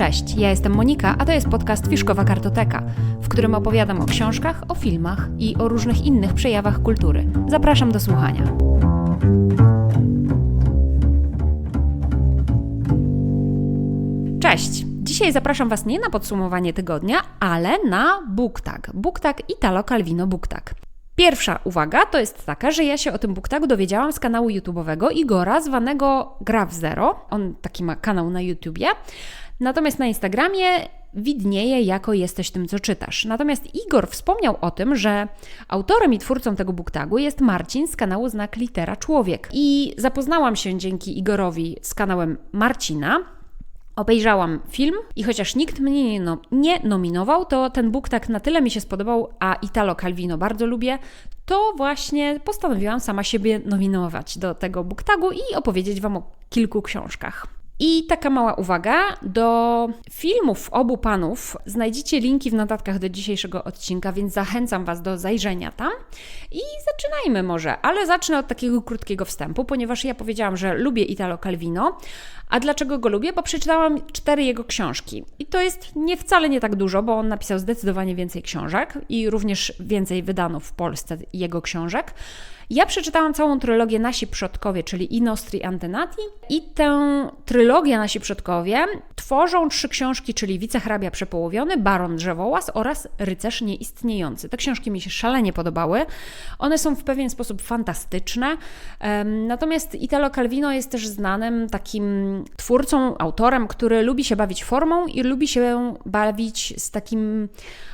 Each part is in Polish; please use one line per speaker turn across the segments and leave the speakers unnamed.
Cześć, ja jestem Monika, a to jest podcast Fiszkowa Kartoteka, w którym opowiadam o książkach, o filmach i o różnych innych przejawach kultury. Zapraszam do słuchania. Cześć! Dzisiaj zapraszam Was nie na podsumowanie tygodnia, ale na BookTag. BookTag Italo Calvino BookTag. Pierwsza uwaga to jest taka, że ja się o tym BookTagu dowiedziałam z kanału YouTube'owego Igora, zwanego Graf Zero. On taki ma kanał na YouTubie. Natomiast na Instagramie widnieje jako jesteś tym, co czytasz. Natomiast Igor wspomniał o tym, że autorem i twórcą tego booktagu jest Marcin z kanału Znak Litera Człowiek. I zapoznałam się dzięki Igorowi z kanałem Marcina. Obejrzałam film i chociaż nikt mnie nie, no, nie nominował, to ten book tak na tyle mi się spodobał, a Italo Calvino bardzo lubię, to właśnie postanowiłam sama siebie nominować do tego booktagu i opowiedzieć Wam o kilku książkach. I taka mała uwaga, do filmów obu panów znajdziecie linki w notatkach do dzisiejszego odcinka, więc zachęcam Was do zajrzenia tam. I zaczynajmy może, ale zacznę od takiego krótkiego wstępu, ponieważ ja powiedziałam, że lubię Italo Calvino. A dlaczego go lubię? Bo przeczytałam cztery jego książki. I to jest nie wcale nie tak dużo, bo on napisał zdecydowanie więcej książek i również więcej wydano w Polsce jego książek. Ja przeczytałam całą trylogię Nasi Przodkowie, czyli I Nostri Antenati i tę trylogię Nasi Przodkowie tworzą trzy książki, czyli Wicehrabia Przepołowiony, Baron Drzewołaz oraz Rycerz Nieistniejący. Te książki mi się szalenie podobały. One są w pewien sposób fantastyczne. Natomiast Italo Calvino jest też znanym takim twórcą, autorem, który lubi się bawić formą i lubi się bawić z takim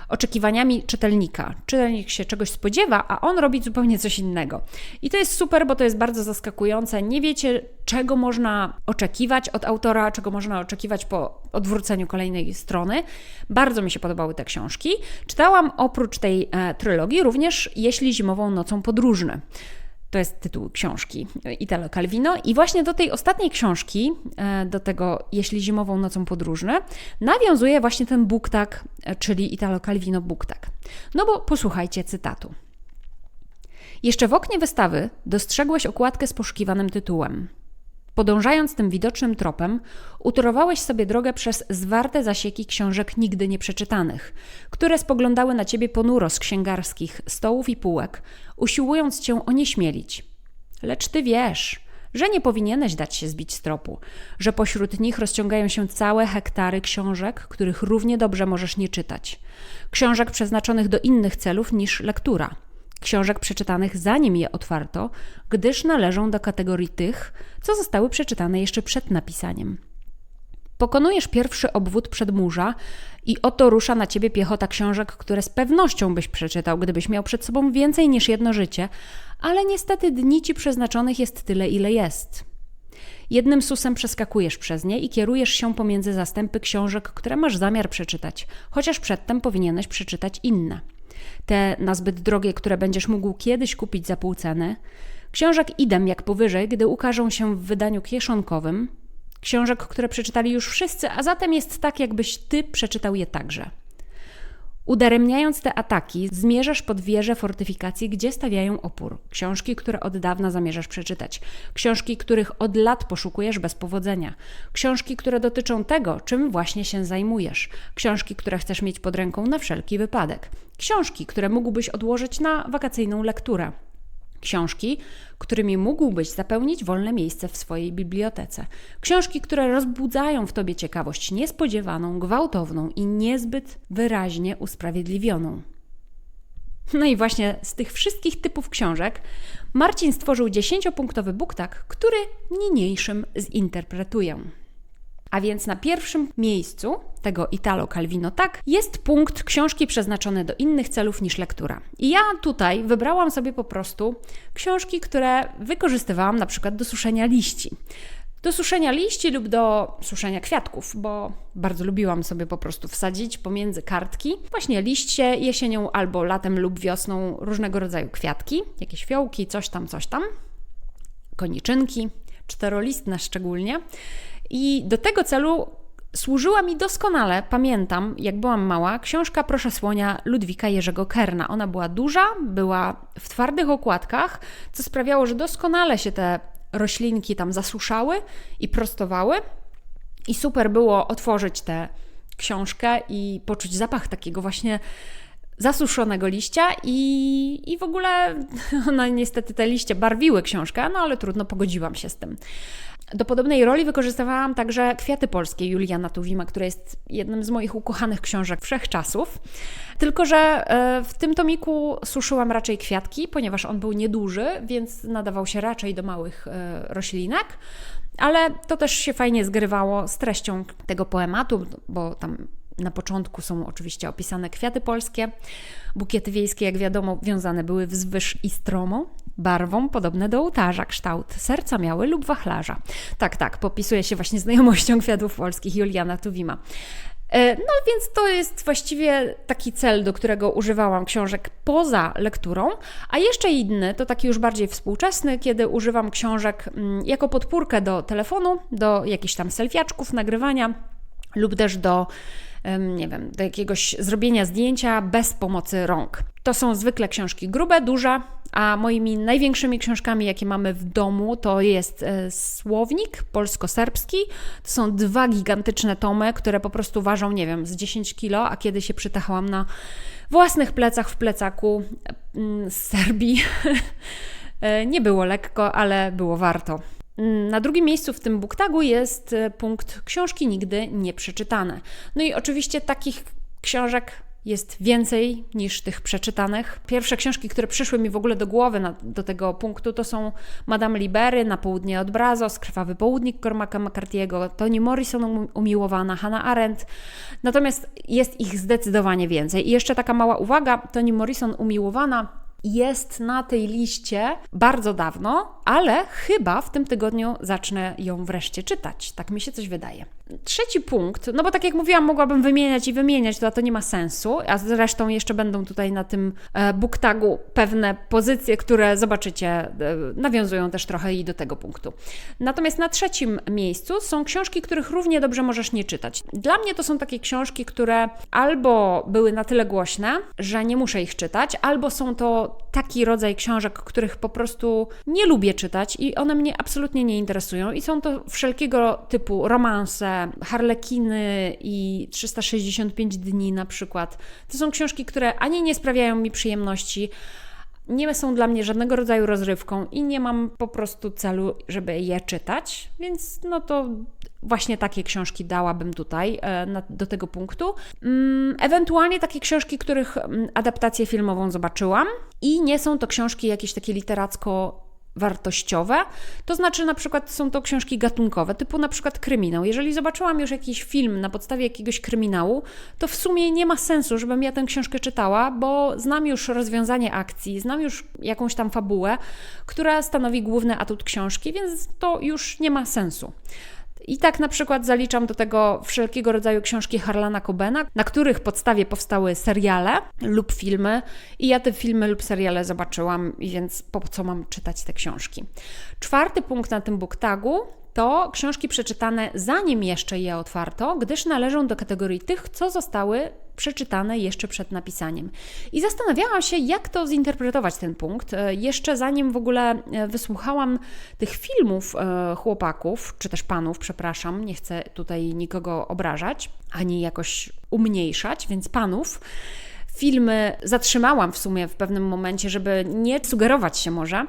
oczekiwaniami czytelnika. Czytelnik się czegoś spodziewa, a on robi zupełnie coś innego. I to jest super, bo to jest bardzo zaskakujące. Nie wiecie, czego można oczekiwać od autora, czego można oczekiwać po odwróceniu kolejnej strony. Bardzo mi się podobały te książki. Czytałam oprócz tej e, trylogii również Jeśli zimową nocą podróżny. To jest tytuł książki Italo Calvino. I właśnie do tej ostatniej książki, e, do tego Jeśli zimową nocą podróżne, nawiązuje właśnie ten buktak, e, czyli Italo Calvino buktak. No bo posłuchajcie cytatu. Jeszcze w oknie wystawy dostrzegłeś okładkę z poszukiwanym tytułem. Podążając tym widocznym tropem, utorowałeś sobie drogę przez zwarte zasieki książek nigdy nieprzeczytanych, które spoglądały na ciebie ponuro z księgarskich stołów i półek, usiłując cię onieśmielić. Lecz ty wiesz, że nie powinieneś dać się zbić z tropu, że pośród nich rozciągają się całe hektary książek, których równie dobrze możesz nie czytać. Książek przeznaczonych do innych celów niż lektura – książek przeczytanych zanim je otwarto, gdyż należą do kategorii tych, co zostały przeczytane jeszcze przed napisaniem. Pokonujesz pierwszy obwód przedmurza i oto rusza na ciebie piechota książek, które z pewnością byś przeczytał, gdybyś miał przed sobą więcej niż jedno życie, ale niestety dni ci przeznaczonych jest tyle, ile jest. Jednym susem przeskakujesz przez nie i kierujesz się pomiędzy zastępy książek, które masz zamiar przeczytać, chociaż przedtem powinieneś przeczytać inne te nazbyt drogie, które będziesz mógł kiedyś kupić za pół ceny. Książek idem jak powyżej, gdy ukażą się w wydaniu kieszonkowym. Książek, które przeczytali już wszyscy, a zatem jest tak, jakbyś ty przeczytał je także. Udaremniając te ataki, zmierzasz pod wieże fortyfikacji, gdzie stawiają opór. Książki, które od dawna zamierzasz przeczytać. Książki, których od lat poszukujesz bez powodzenia. Książki, które dotyczą tego, czym właśnie się zajmujesz. Książki, które chcesz mieć pod ręką na wszelki wypadek. Książki, które mógłbyś odłożyć na wakacyjną lekturę. Książki, którymi mógłbyś zapełnić wolne miejsce w swojej bibliotece. Książki, które rozbudzają w tobie ciekawość niespodziewaną, gwałtowną i niezbyt wyraźnie usprawiedliwioną. No i właśnie z tych wszystkich typów książek Marcin stworzył dziesięciopunktowy buktak, który niniejszym zinterpretuję. A więc na pierwszym miejscu tego Italo Calvino tak jest punkt książki przeznaczone do innych celów niż lektura. I ja tutaj wybrałam sobie po prostu książki, które wykorzystywałam na przykład do suszenia liści. Do suszenia liści lub do suszenia kwiatków, bo bardzo lubiłam sobie po prostu wsadzić pomiędzy kartki właśnie liście jesienią albo latem lub wiosną różnego rodzaju kwiatki, jakieś fiołki, coś tam, coś tam, koniczynki, czterolistne szczególnie. I do tego celu służyła mi doskonale, pamiętam, jak byłam mała, książka Proszę Słonia Ludwika Jerzego Kerna. Ona była duża, była w twardych okładkach, co sprawiało, że doskonale się te roślinki tam zasuszały i prostowały. I super było otworzyć tę książkę i poczuć zapach takiego właśnie zasuszonego liścia i, i w ogóle no niestety te liście barwiły książkę, no ale trudno, pogodziłam się z tym. Do podobnej roli wykorzystywałam także Kwiaty Polskie Juliana Tuwima, która jest jednym z moich ukochanych książek wszechczasów. Tylko, że e, w tym tomiku suszyłam raczej kwiatki, ponieważ on był nieduży, więc nadawał się raczej do małych e, roślinek. Ale to też się fajnie zgrywało z treścią tego poematu, bo tam na początku są oczywiście opisane kwiaty polskie. Bukiety wiejskie, jak wiadomo, wiązane były wzwyż i stromą, barwą podobne do ołtarza, kształt serca miały lub wachlarza. Tak, tak, popisuje się właśnie znajomością kwiatów polskich Juliana Tuwima. E, no więc to jest właściwie taki cel, do którego używałam książek poza lekturą, a jeszcze inny, to taki już bardziej współczesny, kiedy używam książek mm, jako podpórkę do telefonu, do jakichś tam selfiaczków, nagrywania lub też do nie wiem, do jakiegoś zrobienia zdjęcia bez pomocy rąk. To są zwykle książki grube, duże, a moimi największymi książkami, jakie mamy w domu, to jest e, słownik polsko-serbski. To są dwa gigantyczne tomy, które po prostu ważą, nie wiem, z 10 kilo, a kiedy się przytachałam na własnych plecach w plecaku mm, z Serbii, e, nie było lekko, ale było warto. Mm, na drugim miejscu w tym booktagu jest e, punkt książki nigdy nie przeczytane. No i oczywiście takich książek jest więcej niż tych przeczytanych. Pierwsze książki, które przyszły mi w ogóle do głowy na, do tego punktu, to są Madame Libery, Na południe od Brazos, Krwawy południk Cormaca McCarthy'ego, Toni Morrison um, umiłowana, Hannah Arendt. Natomiast jest ich zdecydowanie więcej. I jeszcze taka mała uwaga, Toni Morrison umiłowana jest na tej liście bardzo dawno, ale chyba w tym tygodniu zacznę ją wreszcie czytać. Tak mi się coś wydaje. Trzeci punkt, no bo tak jak mówiłam, mogłabym wymieniać i wymieniać, to, to nie ma sensu, a zresztą jeszcze będą tutaj na tym e, booktagu pewne pozycje, które zobaczycie, e, nawiązują też trochę i do tego punktu. Natomiast na trzecim miejscu są książki, których równie dobrze możesz nie czytać. Dla mnie to są takie książki, które albo były na tyle głośne, że nie muszę ich czytać, albo są to taki rodzaj książek, których po prostu nie lubię czytać i one mnie absolutnie nie interesują i są to wszelkiego typu romanse, Harlekiny i 365 dni na przykład. To są książki, które ani nie sprawiają mi przyjemności, nie są dla mnie żadnego rodzaju rozrywką i nie mam po prostu celu, żeby je czytać, więc no to właśnie takie książki dałabym tutaj e, do tego punktu. Mm, ewentualnie takie książki, których mm, adaptację filmową zobaczyłam i nie są to książki jakieś takie literacko wartościowe, to znaczy na przykład są to książki gatunkowe, typu na przykład kryminał. Jeżeli zobaczyłam już jakiś film na podstawie jakiegoś kryminału, to w sumie nie ma sensu, żebym ja tę książkę czytała, bo znam już rozwiązanie akcji, znam już jakąś tam fabułę, która stanowi główny atut książki, więc to już nie ma sensu. I tak na przykład zaliczam do tego wszelkiego rodzaju książki Harlana Cobena, na których podstawie powstały seriale lub filmy i ja te filmy lub seriale zobaczyłam, więc po co mam czytać te książki. Czwarty punkt na tym booktagu to książki przeczytane zanim jeszcze je otwarto, gdyż należą do kategorii tych, co zostały przeczytane jeszcze przed napisaniem. I zastanawiałam się, jak to zinterpretować ten punkt, e, jeszcze zanim w ogóle e, wysłuchałam tych filmów e, chłopaków, czy też panów, przepraszam, nie chcę tutaj nikogo obrażać, ani jakoś umniejszać, więc panów filmy zatrzymałam w sumie w pewnym momencie, żeby nie sugerować się może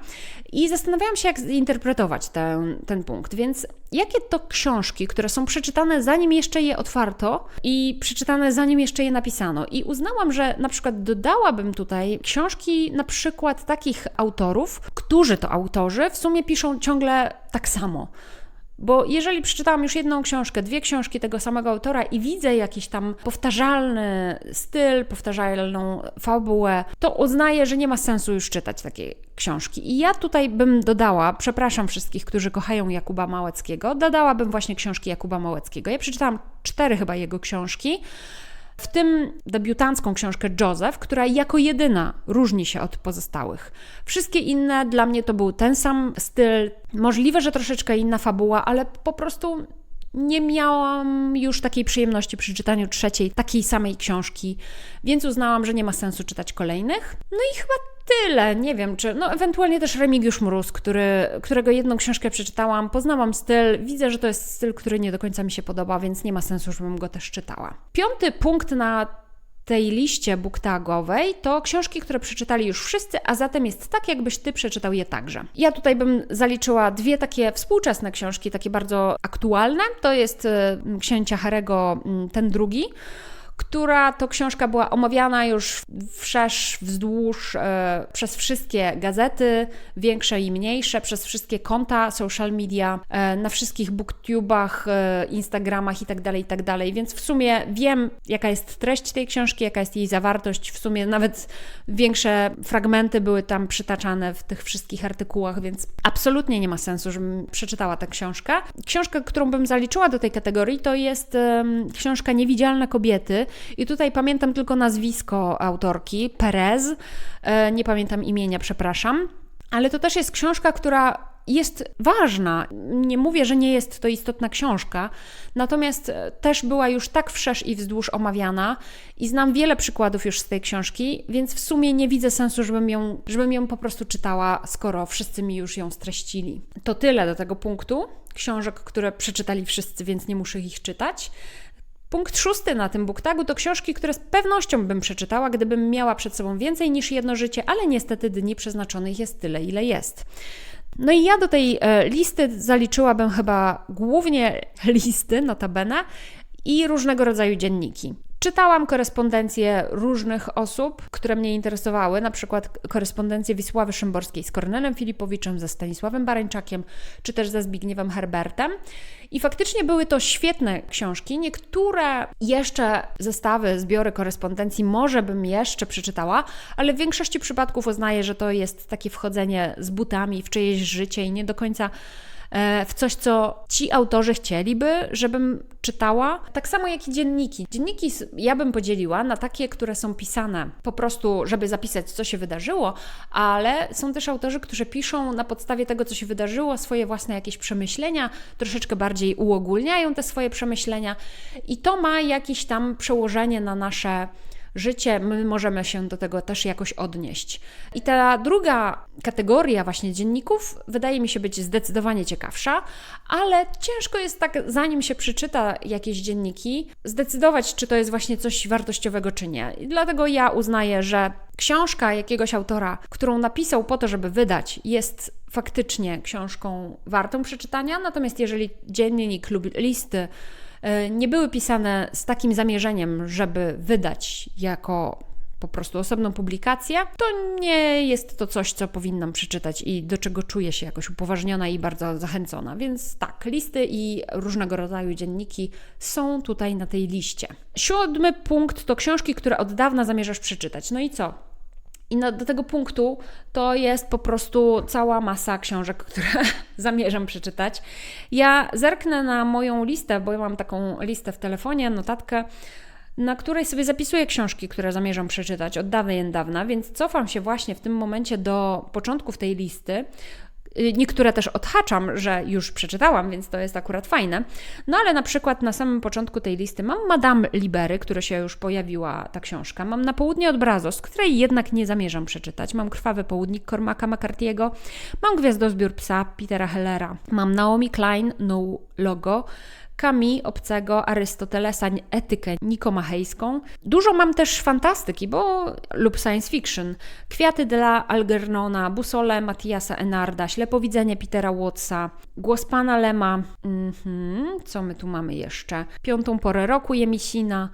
i zastanawiałam się, jak zinterpretować ten, ten punkt. Więc jakie to książki, które są przeczytane zanim jeszcze je otwarto i przeczytane zanim jeszcze je napisano? I uznałam, że na przykład dodałabym tutaj książki na przykład takich autorów, którzy to autorzy w sumie piszą ciągle tak samo. Bo jeżeli przeczytałam już jedną książkę, dwie książki tego samego autora i widzę jakiś tam powtarzalny styl, powtarzalną fabułę, to uznaję, że nie ma sensu już czytać takiej książki. I ja tutaj bym dodała, przepraszam wszystkich, którzy kochają Jakuba Małeckiego, dodałabym właśnie książki Jakuba Małeckiego. Ja przeczytałam cztery chyba jego książki. W tym debiutancką książkę Joseph, która jako jedyna różni się od pozostałych. Wszystkie inne dla mnie to był ten sam styl, możliwe, że troszeczkę inna fabuła, ale po prostu nie miałam już takiej przyjemności przy czytaniu trzeciej, takiej samej książki, więc uznałam, że nie ma sensu czytać kolejnych. No i chyba tyle, nie wiem, czy, no ewentualnie też Remigiusz Mróz, który, którego jedną książkę przeczytałam, poznałam styl, widzę, że to jest styl, który nie do końca mi się podoba, więc nie ma sensu, żebym go też czytała. Piąty punkt na tej liście booktagowej to książki, które przeczytali już wszyscy, a zatem jest tak, jakbyś ty przeczytał je także. Ja tutaj bym zaliczyła dwie takie współczesne książki, takie bardzo aktualne. To jest y, księcia Harego, mm, ten drugi która to książka była omawiana już wszerz, wzdłuż e, przez wszystkie gazety, większe i mniejsze, przez wszystkie konta social media, e, na wszystkich booktubach, e, instagramach itd., tak itd., tak więc w sumie wiem, jaka jest treść tej książki, jaka jest jej zawartość, w sumie nawet większe fragmenty były tam przytaczane w tych wszystkich artykułach, więc absolutnie nie ma sensu, żebym przeczytała tę książkę. Książka, którą bym zaliczyła do tej kategorii, to jest książka Niewidzialne kobiety i tutaj pamiętam tylko nazwisko autorki, Perez, e, nie pamiętam imienia, przepraszam. Ale to też jest książka, która jest ważna. Nie mówię, że nie jest to istotna książka, natomiast e, też była już tak wszerz i wzdłuż omawiana i znam wiele przykładów już z tej książki, więc w sumie nie widzę sensu, żebym ją, żebym ją po prostu czytała, skoro wszyscy mi już ją streścili. To tyle do tego punktu. Książek, które przeczytali wszyscy, więc nie muszę ich czytać. Punkt szósty na tym booktagu to książki, które z pewnością bym przeczytała, gdybym miała przed sobą więcej niż jedno życie, ale niestety dni przeznaczonych jest tyle, ile jest. No i ja do tej e, listy zaliczyłabym chyba głównie listy, notabene, i różnego rodzaju dzienniki. Czytałam korespondencje różnych osób, które mnie interesowały, na przykład korespondencję Wisławy Szymborskiej z Kornelem Filipowiczem, ze Stanisławem Barańczakiem, czy też ze Zbigniewem Herbertem. I faktycznie były to świetne książki. Niektóre jeszcze zestawy, zbiory korespondencji może bym jeszcze przeczytała, ale w większości przypadków uznaję, że to jest takie wchodzenie z butami w czyjeś życie i nie do końca w coś, co ci autorzy chcieliby, żebym czytała. Tak samo jak i dzienniki. Dzienniki ja bym podzieliła na takie, które są pisane po prostu, żeby zapisać, co się wydarzyło, ale są też autorzy, którzy piszą na podstawie tego, co się wydarzyło, swoje własne jakieś przemyślenia, troszeczkę bardziej uogólniają te swoje przemyślenia i to ma jakieś tam przełożenie na nasze życie, my możemy się do tego też jakoś odnieść. I ta druga kategoria właśnie dzienników wydaje mi się być zdecydowanie ciekawsza, ale ciężko jest tak, zanim się przeczyta jakieś dzienniki, zdecydować, czy to jest właśnie coś wartościowego, czy nie. I dlatego ja uznaję, że książka jakiegoś autora, którą napisał po to, żeby wydać, jest faktycznie książką wartą przeczytania, natomiast jeżeli dziennik lub listy nie były pisane z takim zamierzeniem, żeby wydać jako po prostu osobną publikację, to nie jest to coś, co powinnam przeczytać i do czego czuję się jakoś upoważniona i bardzo zachęcona. Więc tak, listy i różnego rodzaju dzienniki są tutaj na tej liście. Siódmy punkt to książki, które od dawna zamierzasz przeczytać. No i co? I no, do tego punktu to jest po prostu cała masa książek, które zamierzam przeczytać. Ja zerknę na moją listę, bo ja mam taką listę w telefonie, notatkę, na której sobie zapisuję książki, które zamierzam przeczytać od dawna i dawna, więc cofam się właśnie w tym momencie do początków tej listy, niektóre też odhaczam, że już przeczytałam, więc to jest akurat fajne. No ale na przykład na samym początku tej listy mam Madame Libery, która się już pojawiła ta książka. Mam Na południe od Brazos, której jednak nie zamierzam przeczytać. Mam Krwawy południk Cormaca McCarthy'ego. Mam Gwiazdozbiór psa Petera Hellera. Mam Naomi Klein, No Logo. Kami Obcego, Arystotelesa, etykę nikomachejską. Dużo mam też fantastyki, bo lub science fiction. Kwiaty dla Algernona, Busole Matiasa Enarda, Ślepowidzenie Petera Watsa, Głos Pana Lema. Mhm, co my tu mamy jeszcze? Piątą porę roku Jemisina.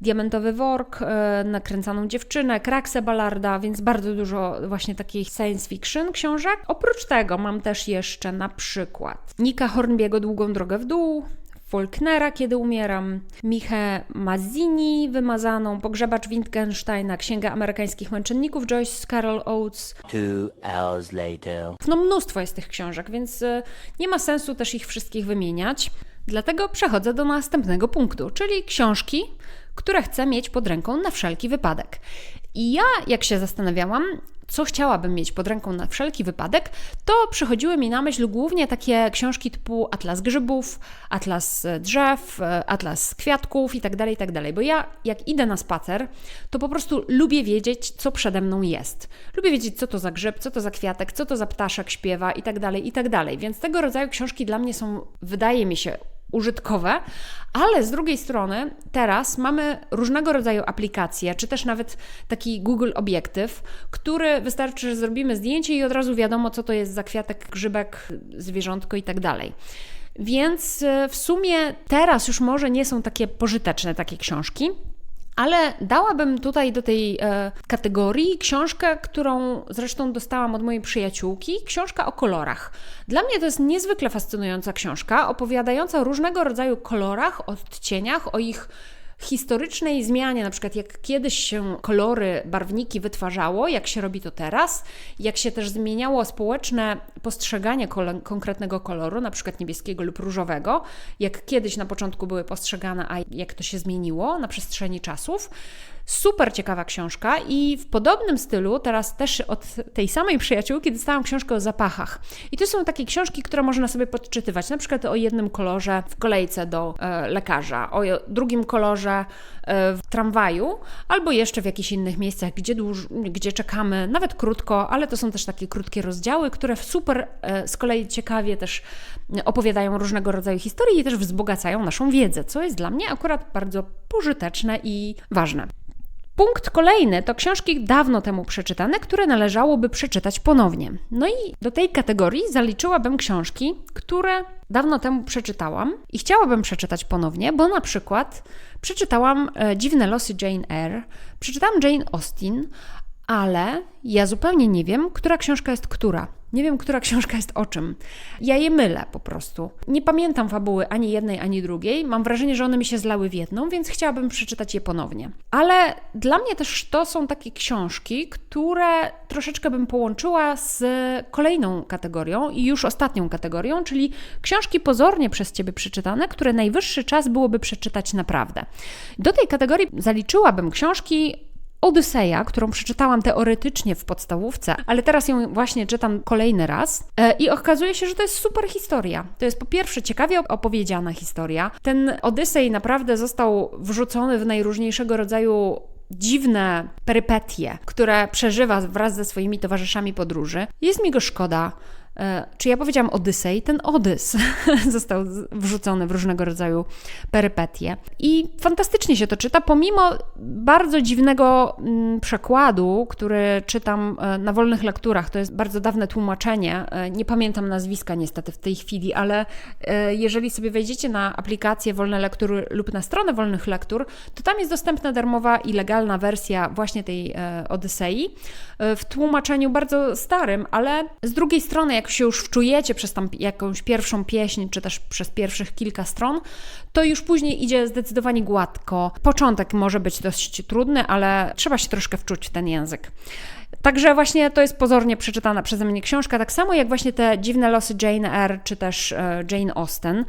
Diamentowy Work, e, Nakręcaną Dziewczynę, Kraksę Ballarda, więc bardzo dużo właśnie takich science fiction książek. Oprócz tego mam też jeszcze na przykład Nika Hornbiego Długą Drogę w Dół, Faulknera, kiedy umieram, Michę Mazzini, Wymazaną, Pogrzebacz Wittgensteina, Księga Amerykańskich Męczenników, Joyce Carol Oates. Two hours later. No mnóstwo jest tych książek, więc y, nie ma sensu też ich wszystkich wymieniać. Dlatego przechodzę do następnego punktu, czyli książki, które chcę mieć pod ręką na wszelki wypadek. I ja, jak się zastanawiałam, co chciałabym mieć pod ręką na wszelki wypadek, to przychodziły mi na myśl głównie takie książki typu Atlas Grzybów, Atlas e, Drzew, e, Atlas Kwiatków itd., tak itd. Tak Bo ja, jak idę na spacer, to po prostu lubię wiedzieć, co przede mną jest. Lubię wiedzieć, co to za grzyb, co to za kwiatek, co to za ptaszek śpiewa itd., tak itd. Więc tego rodzaju książki dla mnie są, wydaje mi się, użytkowe, ale z drugiej strony teraz mamy różnego rodzaju aplikacje, czy też nawet taki Google Obiektyw, który wystarczy, że zrobimy zdjęcie i od razu wiadomo, co to jest za kwiatek, grzybek, zwierzątko i tak dalej. Więc e, w sumie teraz już może nie są takie pożyteczne takie książki, ale dałabym tutaj do tej e, kategorii książkę, którą zresztą dostałam od mojej przyjaciółki, książka o kolorach. Dla mnie to jest niezwykle fascynująca książka, opowiadająca o różnego rodzaju kolorach, odcieniach, o ich historycznej zmianie, na przykład jak kiedyś się kolory, barwniki wytwarzało, jak się robi to teraz, jak się też zmieniało społeczne postrzeganie konkretnego koloru, na przykład niebieskiego lub różowego, jak kiedyś na początku były postrzegane, a jak to się zmieniło na przestrzeni czasów. Super ciekawa książka i w podobnym stylu teraz też od tej samej przyjaciółki dostałam książkę o zapachach. I to są takie książki, które można sobie podczytywać, na przykład o jednym kolorze w kolejce do e, lekarza, o drugim kolorze e, w tramwaju, albo jeszcze w jakichś innych miejscach, gdzie, dłuż, gdzie czekamy, nawet krótko, ale to są też takie krótkie rozdziały, które super e, z kolei ciekawie też opowiadają różnego rodzaju historie i też wzbogacają naszą wiedzę, co jest dla mnie akurat bardzo pożyteczne i ważne. Punkt kolejny to książki dawno temu przeczytane, które należałoby przeczytać ponownie. No i do tej kategorii zaliczyłabym książki, które dawno temu przeczytałam i chciałabym przeczytać ponownie, bo na przykład przeczytałam e, Dziwne losy Jane Eyre, przeczytałam Jane Austen, ale ja zupełnie nie wiem, która książka jest która. Nie wiem, która książka jest o czym. Ja je mylę po prostu. Nie pamiętam fabuły ani jednej, ani drugiej. Mam wrażenie, że one mi się zlały w jedną, więc chciałabym przeczytać je ponownie. Ale dla mnie też to są takie książki, które troszeczkę bym połączyła z kolejną kategorią i już ostatnią kategorią, czyli książki pozornie przez Ciebie przeczytane, które najwyższy czas byłoby przeczytać naprawdę. Do tej kategorii zaliczyłabym książki Odyseja, którą przeczytałam teoretycznie w podstawówce, ale teraz ją właśnie czytam kolejny raz e, i okazuje się, że to jest super historia. To jest po pierwsze ciekawie opowiedziana historia. Ten Odysej naprawdę został wrzucony w najróżniejszego rodzaju dziwne perypetie, które przeżywa wraz ze swoimi towarzyszami podróży. Jest mi go szkoda. E, czy ja powiedziałam Odysej? Ten Odys został wrzucony w różnego rodzaju perypetie. I fantastycznie się to czyta, pomimo bardzo dziwnego mm, przekładu, który czytam e, na wolnych lekturach. To jest bardzo dawne tłumaczenie. E, nie pamiętam nazwiska niestety w tej chwili, ale jeżeli sobie wejdziecie na aplikację Wolne Lektury lub na stronę Wolnych Lektur, to tam jest dostępna darmowa i legalna wersja właśnie tej Odysei w tłumaczeniu bardzo starym, ale z drugiej strony, jak jak się już wczujecie przez tam jakąś pierwszą pieśń, czy też przez pierwszych kilka stron, to już później idzie zdecydowanie gładko. Początek może być dość trudny, ale trzeba się troszkę wczuć w ten język. Także właśnie to jest pozornie przeczytana przeze mnie książka, tak samo jak właśnie te dziwne losy Jane Eyre czy też e, Jane Austen.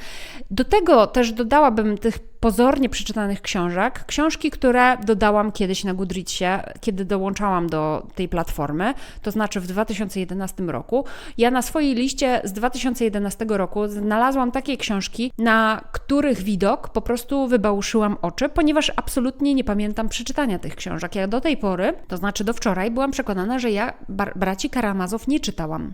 Do tego też dodałabym tych pozornie przeczytanych książek, książki, które dodałam kiedyś na Goodreadsie, kiedy dołączałam do tej platformy, to znaczy w 2011 roku. Ja na swojej liście z 2011 roku znalazłam takie książki, na których widok po prostu wybałuszyłam oczy, ponieważ absolutnie nie pamiętam przeczytania tych książek. Ja do tej pory, to znaczy do wczoraj, byłam przekonana, że ja braci Karamazow nie czytałam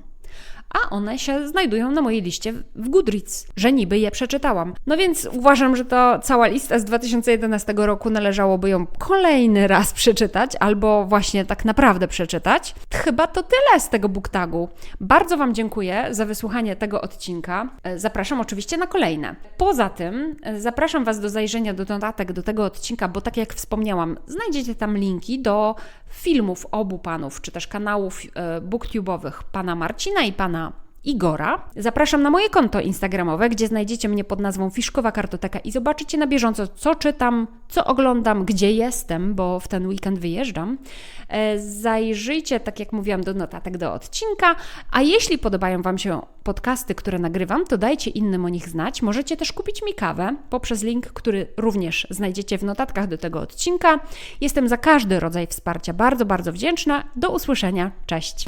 a one się znajdują na mojej liście w Goodreads, że niby je przeczytałam. No więc uważam, że to cała lista z 2011 roku należałoby ją kolejny raz przeczytać, albo właśnie tak naprawdę przeczytać. Chyba to tyle z tego booktagu. Bardzo Wam dziękuję za wysłuchanie tego odcinka. Zapraszam oczywiście na kolejne. Poza tym zapraszam Was do zajrzenia do notatek do tego odcinka, bo tak jak wspomniałam, znajdziecie tam linki do filmów obu panów, czy też kanałów e, booktube'owych pana Marcina i pana Igora. Zapraszam na moje konto instagramowe, gdzie znajdziecie mnie pod nazwą Fiszkowa Kartoteka i zobaczycie na bieżąco, co czytam, co oglądam, gdzie jestem, bo w ten weekend wyjeżdżam. E, Zajrzyjcie, tak jak mówiłam, do notatek do odcinka, a jeśli podobają Wam się podcasty, które nagrywam, to dajcie innym o nich znać. Możecie też kupić mi kawę poprzez link, który również znajdziecie w notatkach do tego odcinka. Jestem za każdy rodzaj wsparcia bardzo, bardzo wdzięczna. Do usłyszenia. Cześć.